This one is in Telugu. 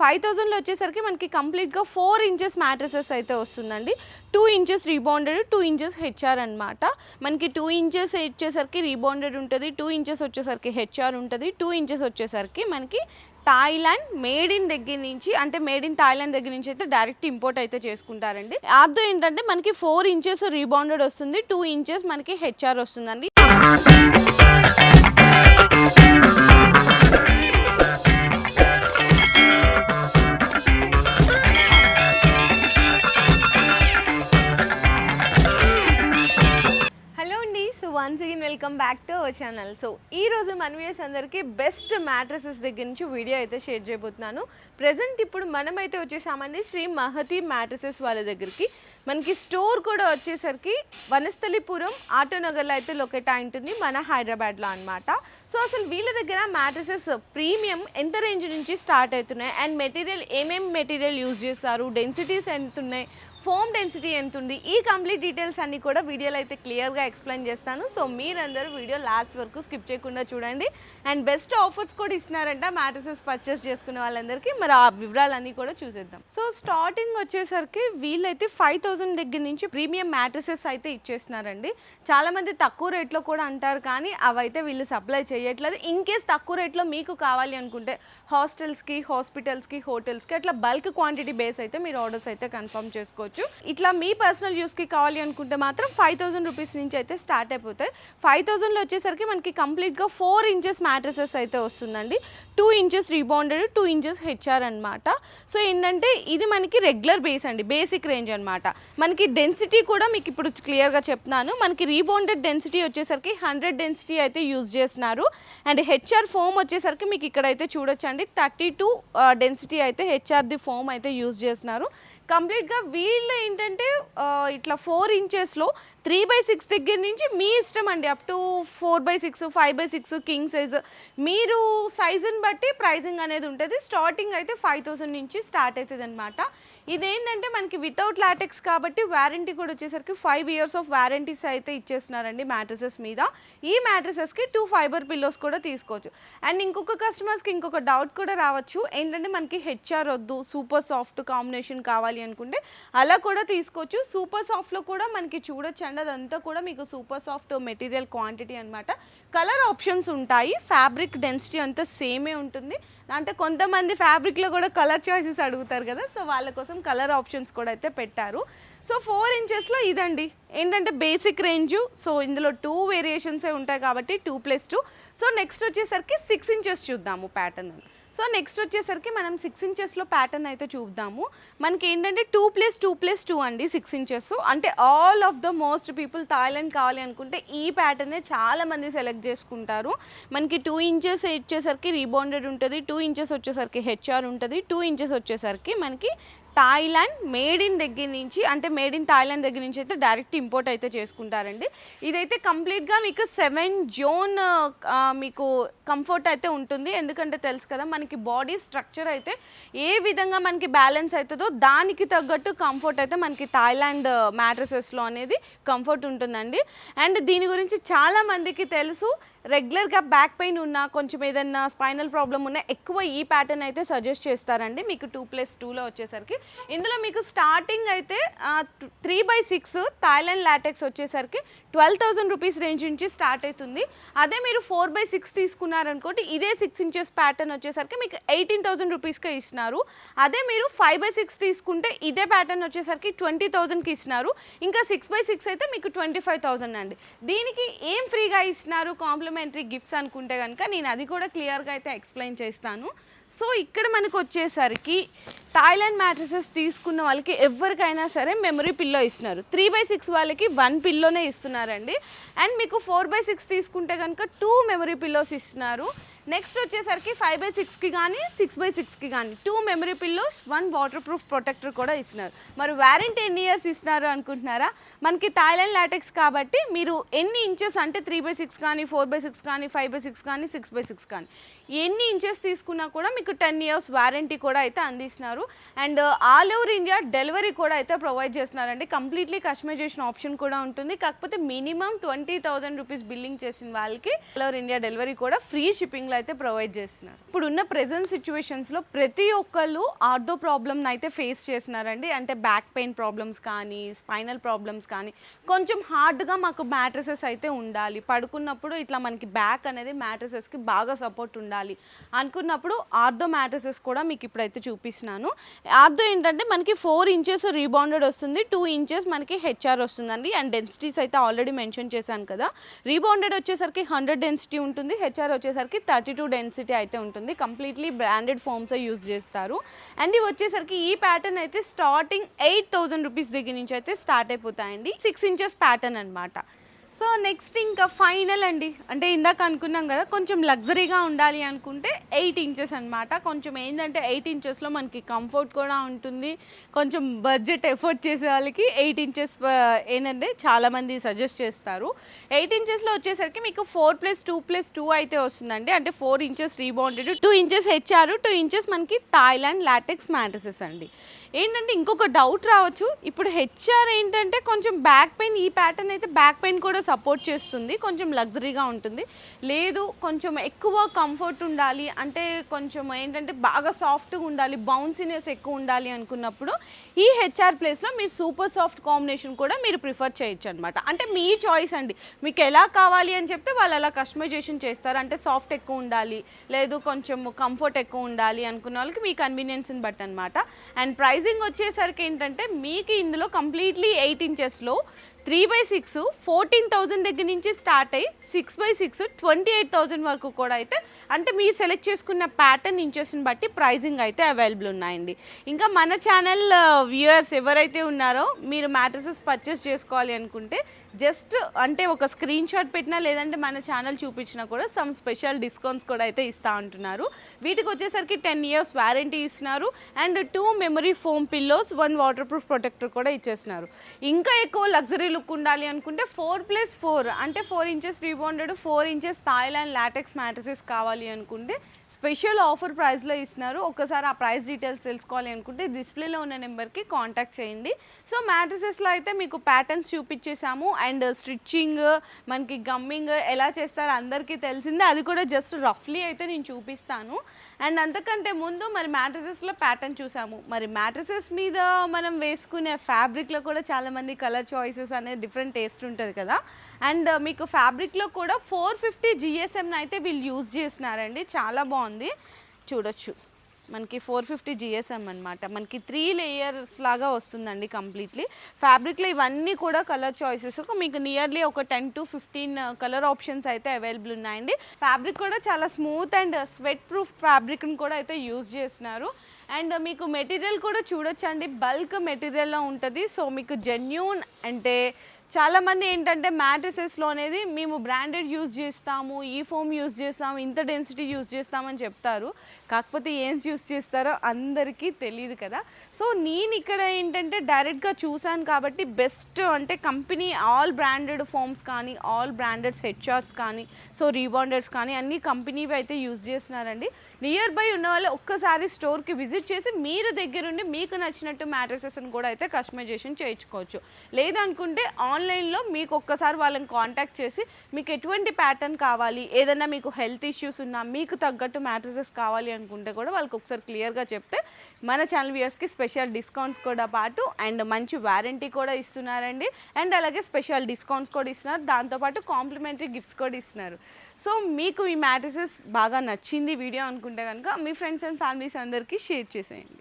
ఫైవ్ థౌజండ్లో వచ్చేసరికి మనకి కంప్లీట్గా ఫోర్ ఇంచెస్ మ్యాట్రసెస్ అయితే వస్తుందండి. Two inches rebounded two inches HR అనమాట మనకి టూ ఇంచెస్ వచ్చేసరికి రీబౌండెడ్ ఉంటుంది టూ ఇంచెస్ వచ్చేసరికి హెచ్ఆర్ ఉంటుంది టూ ఇంచెస్ వచ్చేసరికి మనకి థాయిలాండ్ మేడ్ ఇన్ దగ్గర నుంచి అంటే మేడ్ ఇన్ థాయిలాండ్ దగ్గర నుంచి అయితే డైరెక్ట్ ఇంపోర్ట్ అయితే చేసుకుంటారండి. అర్థం ఏంటంటే మనకి ఫోర్ ఇంచెస్ రీబౌండెడ్ వస్తుంది టూ ఇంచెస్ మనకి హెచ్ఆర్ వస్తుందండి. Welcome back to our channel. So ఈ రోజు మన వ్యూస్ అందరికీ బెస్ట్ మ్యాట్రసెస్ దగ్గర నుంచి వీడియో అయితే షేర్ చేయబోతున్నాను. ప్రజెంట్ ఇప్పుడు మనమైతే వచ్చేసామండి శ్రీ మహతి మ్యాట్రసెస్ వాళ్ళ దగ్గరికి. మనకి స్టోర్ కూడా వచ్చేసరికి వనస్థలిపురం ఆటోనగర్లో అయితే లొకేట్ అయి ఉంటుంది మన హైదరాబాద్లో అన్నమాట. సో అసలు వీళ్ళ దగ్గర మ్యాట్రసెస్ ప్రీమియం ఎంత రేంజ్ నుంచి స్టార్ట్ అవుతున్నాయి? అండ్ మెటీరియల్ ఏమేం మెటీరియల్ యూజ్ చేస్తారు? డెన్సిటీస్ ఎంత ఉన్నాయి ఫోమ్ డెన్సిటీ ఎంత ఉంది? ఈ కంప్లీట్ డీటెయిల్స్ అన్ని కూడా వీడియోలో అయితే క్లియర్గా ఎక్స్ప్లెయిన్ చేస్తాను. సో మీరందరూ వీడియో లాస్ట్ వరకు స్కిప్ చేయకుండా చూడండి. అండ్ బెస్ట్ ఆఫర్స్ కూడా ఇస్తున్నారంట మ్యాట్రసెస్ పర్చేస్ చేసుకునే వాళ్ళందరికీ. మరి ఆ వివరాలన్నీ కూడా చూసేద్దాం. సో స్టార్టింగ్ వచ్చేసరికి వీళ్ళైతే ఫైవ్ థౌసండ్ దగ్గర నుంచి ప్రీమియం మ్యాట్రసెస్ అయితే ఇచ్చేస్తున్నారండి. చాలామంది తక్కువ రేట్లో కూడా అంటారు కానీ అవైతే వీళ్ళు సప్లై చేయట్లేదు. ఇన్ కేస్ తక్కువ రేట్లో మీకు కావాలి అనుకుంటే హాస్టల్స్కి హాస్పిటల్స్కి హోటల్స్కి అట్లా బల్క్ క్వాంటిటీ బేస్ అయితే మీరు ఆర్డర్స్ అయితే కన్ఫర్మ్ చేసుకోవచ్చు. ఇట్లా మీ పర్సనల్ యూస్కి కావాలి అనుకుంటే మాత్రం ఫైవ్ థౌసండ్ రూపీస్ నుంచి అయితే స్టార్ట్ అయిపోతాయి. ఫైవ్ థౌసండ్లో వచ్చేసరికి మనకి కంప్లీట్గా ఫోర్ ఇంచెస్ మ్యాట్రసెస్ అయితే వస్తుందండి. Two inches rebounded two inches HR అనమాట సో ఏంటంటే ఇది మనకి రెగ్యులర్ బేస్ అండి. బేసిక్ రేంజ్ అనమాట మనకి డెన్సిటీ కూడా మీకు ఇప్పుడు క్లియర్గా చెప్తున్నాను. మనకి రీబౌండెడ్ డెన్సిటీ వచ్చేసరికి హండ్రెడ్ డెన్సిటీ అయితే యూజ్ చేస్తున్నారు. అండ్ హెచ్ఆర్ ఫోమ్ వచ్చేసరికి మీకు ఇక్కడైతే చూడొచ్చండి. థర్టీ టూ డెన్సిటీ అయితే హెచ్ఆర్ది ఫోమ్ అయితే యూజ్ చేస్తున్నారు. కంప్లీట్గా వీళ్ళు ఏంటంటే ఇట్లా ఫోర్ ఇంచెస్లో త్రీ బై సిక్స్ దగ్గర నుంచి మీ ఇష్టం అండి. Up to four by six five by six king size. మీరు సైజుని బట్టి ప్రైజింగ్ అనేది ఉంటుంది. స్టార్టింగ్ అయితే ఫైవ్ థౌసండ్ నుంచి స్టార్ట్ అవుతుంది అనమాట ఇదేంటంటే మనకి వితౌట్ లాటెక్స్ కాబట్టి వారంటీ కూడా వచ్చేసరికి ఫైవ్ ఇయర్స్ ఆఫ్ వారంటీస్ అయితే ఇచ్చేస్తున్నారండి మ్యాట్రసెస్ మీద. ఈ మ్యాట్రసెస్కి టూ ఫైబర్ పిల్లోస్ కూడా తీసుకోవచ్చు. అండ్ ఇంకొక కస్టమర్స్కి ఇంకొక డౌట్ కూడా రావచ్చు. ఏంటంటే మనకి హెచ్ఆర్ వద్దు సూపర్ సాఫ్ట్ కాంబినేషన్ కావాలి అనుకుంటే అలా కూడా తీసుకోవచ్చు. సూపర్ సాఫ్ట్లో కూడా మనకి చూడొచ్చు అండి. అదంతా కూడా మీకు సూపర్ సాఫ్ట్ మెటీరియల్ క్వాంటిటీ అనమాట కలర్ ఆప్షన్స్ ఉంటాయి. ఫ్యాబ్రిక్ డెన్సిటీ అంతా సేమే ఉంటుంది. అంటే కొంతమంది ఫ్యాబ్రిక్లో కూడా కలర్ చాయిసెస్ అడుగుతారు కదా సో వాళ్ళ కోసం కలర్ ఆప్షన్స్ కూడా అయితే పెట్టారు. సో ఫోర్ ఇంచెస్లో ఇదండి. ఏంటంటే బేసిక్ రేంజ్ సో ఇందులో టూ వేరియేషన్సే ఉంటాయి కాబట్టి two plus two so next వచ్చేసరికి సిక్స్ ఇంచెస్ చూద్దాము ప్యాటర్న్ సో నెక్స్ట్ వచ్చేసరికి మనం సిక్స్ ఇంచెస్లో ప్యాటర్న్ అయితే చూద్దాము. మనకి ఏంటంటే two plus two plus two అండి సిక్స్ ఇంచెస్ అంటే all of the most people Thailand కావాలి అనుకుంటే ఈ ప్యాటర్నే చాలామంది సెలెక్ట్ చేసుకుంటారు. మనకి టూ ఇంచెస్ వచ్చేసరికి రీబౌండెడ్ ఉంటుంది టూ ఇంచెస్ వచ్చేసరికి హెచ్ఆర్ ఉంటుంది టూ ఇంచెస్ వచ్చేసరికి మనకి థాయిలాండ్ మేడ్ ఇన్ దగ్గర నుంచి అంటే మేడ్ ఇన్ థాయిలాండ్ దగ్గర నుంచి అయితే డైరెక్ట్ ఇంపోర్ట్ అయితే చేసుకుంటారండి. ఇదైతే కంప్లీట్గా మీకు సెవెన్ జోన్ మీకు కంఫర్ట్ అయితే ఉంటుంది. ఎందుకంటే తెలుసు కదా మనకి బాడీ స్ట్రక్చర్ అయితే ఏ విధంగా మనకి బ్యాలెన్స్ అవుతుందో దానికి తగ్గట్టు కంఫర్ట్ అయితే మనకి థాయిలాండ్ మ్యాట్రసెస్లో అనేది కంఫర్ట్ ఉంటుందండి. అండ్ దీని గురించి చాలామందికి తెలుసు రెగ్యులర్గా బ్యాక్ పెయిన్ ఉన్నా కొంచెం ఏదన్నా స్పైనల్ ప్రాబ్లం ఉన్నా ఎక్కువ ఈ ప్యాటర్న్ అయితే సజెస్ట్ చేస్తారండి. మీకు టూ ప్లస్ టూలో వచ్చేసరికి. ఇందులో మీకు స్టార్టింగ్ అయితే three by six Thailand latex వచ్చేసరికి ట్వెల్వ్ థౌజండ్ రూపీస్ రేంజ్ నుంచి స్టార్ట్ అవుతుంది. అదే మీరు ఫోర్ బై సిక్స్ తీసుకున్నారనుకోండి ఇదే సిక్స్ ఇంచెస్ ప్యాటర్న్ వచ్చేసరికి మీకు ఎయిటీన్ థౌసండ్ రూపీస్కే ఇస్తున్నారు. అదే మీరు ఫైవ్ బై సిక్స్ తీసుకుంటే ఇదే ప్యాటర్న్ వచ్చేసరికి ట్వంటీ థౌసండ్కి ఇస్తున్నారు. ఇంకా సిక్స్ బై సిక్స్ అయితే మీకు ట్వంటీ ఫైవ్ థౌసండ్ అండి. దీనికి ఏం ఫ్రీగా ఇస్తున్నారు కాంప్లిమెంటరీ గిఫ్ట్స్ అనుకుంటే కనుక నేను అది కూడా క్లియర్గా అయితే ఎక్స్ప్లెయిన్ చేస్తాను. సో ఇక్కడ మనకు వచ్చేసరికి థాయిలాండ్ మ్యాట్రసెస్ తీసుకున్న వాళ్ళకి ఎవరికైనా సరే మెమరీ పిల్లో ఇస్తున్నారు. త్రీ బై సిక్స్ వాళ్ళకి వన్ పిల్లోనే ఇస్తున్నారండి. అండ్ మీకు ఫోర్ బై సిక్స్ తీసుకుంటే కనుక టూ మెమరీ పిల్లోస్ ఇస్తున్నారు. నెక్స్ట్ వచ్చేసరికి ఫైవ్ బై సిక్స్కి కానీ సిక్స్ బై సిక్స్కి కానీ two memory pillows one waterproof protector కూడా ఇస్తున్నారు. మరి వారంటీ ఎన్ని ఇయర్స్ ఇస్తున్నారు అనుకుంటున్నారా? మనకి థాయిలాండ్ లాటెక్స్ కాబట్టి మీరు ఎన్ని ఇంచెస్ అంటే త్రీ బై సిక్స్ కానీ ఫోర్ బై సిక్స్ కానీ ఫైవ్ బై సిక్స్ కానీ సిక్స్ బై సిక్స్ కానీ ఎన్ని ఇంచెస్ తీసుకున్నా కూడా మీకు టెన్ ఇయర్స్ వారంటీ కూడా అయితే అందిస్తున్నారు. And all over India delivery కూడా అయితే ప్రొవైడ్ చేస్తున్నారండి. కంప్లీట్లీ కస్టమైజేషన్ ఆప్షన్ కూడా ఉంటుంది. కాకపోతే minimum twenty thousand rupees billing చేసిన వాళ్ళకి ఆల్ ఓవర్ ఇండియా డెలివరీ కూడా ఫ్రీ షిప్పింగ్లో అయితే ప్రొవైడ్ చేస్తున్నారు. ఇప్పుడు ఉన్న ప్రజెంట్ సిచ్యువేషన్స్లో ప్రతి ఒక్కళ్ళు ఆర్థో ప్రాబ్లమ్ని అయితే ఫేస్ చేస్తున్నారండి. అంటే బ్యాక్ పెయిన్ ప్రాబ్లమ్స్ కానీ స్పైనల్ ప్రాబ్లమ్స్ కానీ కొంచెం హార్డ్గా మాకు మ్యాట్రసెస్ అయితే ఉండాలి. పడుకున్నప్పుడు ఇట్లా మనకి బ్యాక్ అనేది మ్యాట్రసెస్కి బాగా సపోర్ట్ ఉండాలి అనుకున్నప్పుడు ఆర్థో మ్యాట్రసెస్ కూడా మీకు ఇప్పుడైతే చూపిస్తున్నాను. ఆర్థో ఏంటంటే మనకి ఫోర్ ఇంచెస్ రీబౌండెడ్ వస్తుంది టూ ఇంచెస్ మనకి హెచ్ఆర్ వస్తుందండి. అండ్ డెన్సిటీస్ అయితే ఆల్రెడీ మెన్షన్ చేశాను కదా. రీబౌండెడ్ వచ్చేసరికి హండ్రెడ్ డెన్సిటీ ఉంటుంది హెచ్ఆర్ వచ్చేసరికి థర్టీ టూ డెన్సిటీ అయితే ఉంటుంది. కంప్లీట్లీ బ్రాండెడ్ ఫోమ్స్ యూజ్ చేస్తారు. అండ్ ఇవి వచ్చేసరికి ఈ ప్యాటర్న్ అయితే స్టార్టింగ్ ఎయిట్ థౌజండ్ రూపీస్ దగ్గర నుంచి అయితే స్టార్ట్ అయిపోతాయండి. సిక్స్ ఇంచెస్ ప్యాటర్న్ అనమాట సో నెక్స్ట్ ఇంకా ఫైనల్ అండి. అంటే ఇందాక అనుకున్నాం కదా కొంచెం లగ్జరీగా ఉండాలి అనుకుంటే ఎయిట్ ఇంచెస్ అన్నమాట. కొంచెం ఏంటంటే ఎయిట్ ఇంచెస్లో మనకి కంఫర్ట్ కూడా ఉంటుంది. కొంచెం బడ్జెట్ ఎఫర్ట్ చేసే వాళ్ళకి ఎయిట్ ఇంచెస్ ఏంటంటే చాలామంది సజెస్ట్ చేస్తారు. ఎయిట్ ఇంచెస్లో వచ్చేసరికి మీకు four plus two plus two అయితే వస్తుందండి. అంటే four inches rebounded two inches HR two inches మనకి థాయిలాండ్ లాటెక్స్ మ్యాట్రసెస్ అండి. ఏంటంటే ఇంకొక డౌట్ రావచ్చు. ఇప్పుడు హెచ్ఆర్ ఏంటంటే కొంచెం బ్యాక్ పెయిన్ ఈ ప్యాటర్న్ అయితే బ్యాక్ పెయిన్ కూడా సపోర్ట్ చేస్తుంది. కొంచెం లగ్జరీగా ఉంటుంది. లేదు కొంచెం ఎక్కువ కంఫర్ట్ ఉండాలి. అంటే కొంచెం ఏంటంటే బాగా సాఫ్ట్గా ఉండాలి. బౌన్సీనెస్ ఎక్కువ ఉండాలి అనుకున్నప్పుడు ఈ హెచ్ఆర్ ప్లేస్లో మీరు సూపర్ సాఫ్ట్ కాంబినేషన్ కూడా మీరు ప్రిఫర్ చేయొచ్చు అనమాట అంటే మీ చాయిస్ అండి. మీకు ఎలా కావాలి అని చెప్తే వాళ్ళు అలా కస్టమైజేషన్ చేస్తారు. అంటే సాఫ్ట్ ఎక్కువ ఉండాలి. లేదు కొంచెం కంఫర్ట్ ఎక్కువ ఉండాలి అనుకున్న వాళ్ళకి మీ కన్వీనియన్స్ని బట్టి అనమాట అండ్ ప్రైస్ ప్రైజింగ్ వచ్చేసరికి ఏంటంటే మీకు ఇందులో completely eight ఇంచెస్లో three by six fourteen thousand దగ్గర నుంచి స్టార్ట్ అయ్యి six by six twenty eight thousand వరకు కూడా అయితే అంటే మీరు సెలెక్ట్ చేసుకున్న ప్యాటర్న్ ఇంచెస్ని బట్టి ప్రైజింగ్ అయితే అవైలబుల్ ఉన్నాయండి. ఇంకా మన ఛానల్ వ్యూయర్స్ ఎవరైతే ఉన్నారో మీరు మ్యాట్రసెస్ పర్చేస్ చేసుకోవాలి అనుకుంటే జస్ట్ అంటే ఒక స్క్రీన్ షాట్ పెట్టినా లేదంటే మన ఛానల్ చూపించినా కూడా సమ్ స్పెషల్ డిస్కౌంట్స్ కూడా అయితే ఇస్తూ ఉంటున్నారు. వీటికి వచ్చేసరికి టెన్ ఇయర్స్ వారంటీ ఇస్తున్నారు. And two memory foam pillows one waterproof protector కూడా ఇచ్చేస్తున్నారు. ఇంకా ఎక్కువ లగ్జరీ లుక్ ఉండాలి అనుకుంటే ఫోర్ ప్లస్ ఫోర్ అంటే four inches rebonded four inches Thailand latex mattresses కావాలి అనుకుంటే స్పెషల్ ఆఫర్ ప్రైస్లో ఇస్తున్నారు. ఒకసారి ఆ ప్రైస్ డీటెయిల్స్ తెలుసుకోవాలి అనుకుంటే డిస్ప్లేలో ఉన్న నెంబర్కి కాంటాక్ట్ చేయండి. సో మ్యాట్రసెస్లో అయితే మీకు ప్యాటర్న్స్ చూపించేసాము అండ్ స్టిచ్చింగ్ మనకి గమ్మింగ్ ఎలా చేస్తారో అందరికీ తెలిసిందే. అది కూడా జస్ట్ రఫ్లీ అయితే నేను చూపిస్తాను. అండ్ అంతకంటే ముందు మరి మ్యాట్రసెస్లో ప్యాటర్న్ చూసాము. మరి మ్యాట్రసెస్ మీద మనం వేసుకునే ఫ్యాబ్రిక్లో కూడా చాలామంది కలర్ చాయిసెస్ అనేది డిఫరెంట్ టేస్ట్ ఉంటుంది కదా. అండ్ మీకు ఫ్యాబ్రిక్లో కూడా ఫోర్ ఫిఫ్టీ జిఎస్ఎంని అయితే వీళ్ళు యూజ్ చేసినారండి చాలా బాగుంది చూడొచ్చు. మనకి ఫోర్ ఫిఫ్టీ జిఎస్ఎం అనమాట మనకి త్రీ లేయర్స్ లాగా వస్తుందండి కంప్లీట్లీ ఫ్యాబ్రిక్లో ఇవన్నీ కూడా కలర్ చాయిసెస్ మీకు నియర్లీ ఒక ten to fifteen colour options అయితే అవైలబుల్ ఉన్నాయండి. ఫ్యాబ్రిక్ కూడా చాలా స్మూత్ అండ్ స్వెట్ ప్రూఫ్ ఫ్యాబ్రిక్ని కూడా అయితే యూజ్ చేస్తున్నారు. అండ్ uh, మీకు మెటీరియల్ కూడా చూడొచ్చండి. బల్క్ మెటీరియల్లో ఉంటుంది. సో మీకు జెన్యూన్ అంటే చాలామంది ఏంటంటే మ్యాట్రిసెస్లో అనేది మేము బ్రాండెడ్ యూజ్ చేస్తాము ఈ ఫోమ్ యూజ్ చేస్తాము ఇంత డెన్సిటీ యూజ్ చేస్తామని చెప్తారు. కాకపోతే ఏం యూజ్ చేస్తారో అందరికీ తెలియదు కదా. సో నేను ఇక్కడ ఏంటంటే డైరెక్ట్గా చూశాను కాబట్టి బెస్ట్ అంటే కంపెనీ ఆల్ బ్రాండెడ్ ఫోమ్స్ కానీ ఆల్ బ్రాండెడ్ హెచ్ఆర్స్ కానీ సో రీబాండర్స్ కానీ అన్ని కంపెనీవి అయితే యూజ్ చేస్తున్నారండి. నియర్ బై ఉన్న వాళ్ళు ఒక్కసారి స్టోర్కి విజిట్ చేసి మీరు దగ్గరుండి మీకు నచ్చినట్టు మ్యాట్రిసెస్ని కూడా అయితే కస్టమైజేషన్ చేయించుకోవచ్చు. లేదనుకుంటే ఆన్ ఆన్లైన్లో మీకు ఒక్కసారి వాళ్ళని కాంటాక్ట్ చేసి మీకు ఎటువంటి ప్యాటర్న్ కావాలి ఏదైనా మీకు హెల్త్ ఇష్యూస్ ఉన్నా మీకు తగ్గట్టు మ్యాట్రసెస్ కావాలి అనుకుంటే కూడా వాళ్ళకి ఒకసారి క్లియర్గా చెప్తే మన ఛానల్ వ్యూయర్స్కి స్పెషల్ డిస్కౌంట్స్ కూడా పాటు అండ్ మంచి వారంటీ కూడా ఇస్తున్నారండి. అండ్ అలాగే స్పెషల్ డిస్కౌంట్స్ కూడా ఇస్తున్నారు. దాంతోపాటు కాంప్లిమెంటరీ గిఫ్ట్స్ కూడా ఇస్తున్నారు. సో మీకు ఈ మ్యాట్రసెస్ బాగా నచ్చింది వీడియో అనుకుంటే కనుక మీ ఫ్రెండ్స్ అండ్ ఫ్యామిలీస్ అందరికీ షేర్ చేసేయండి.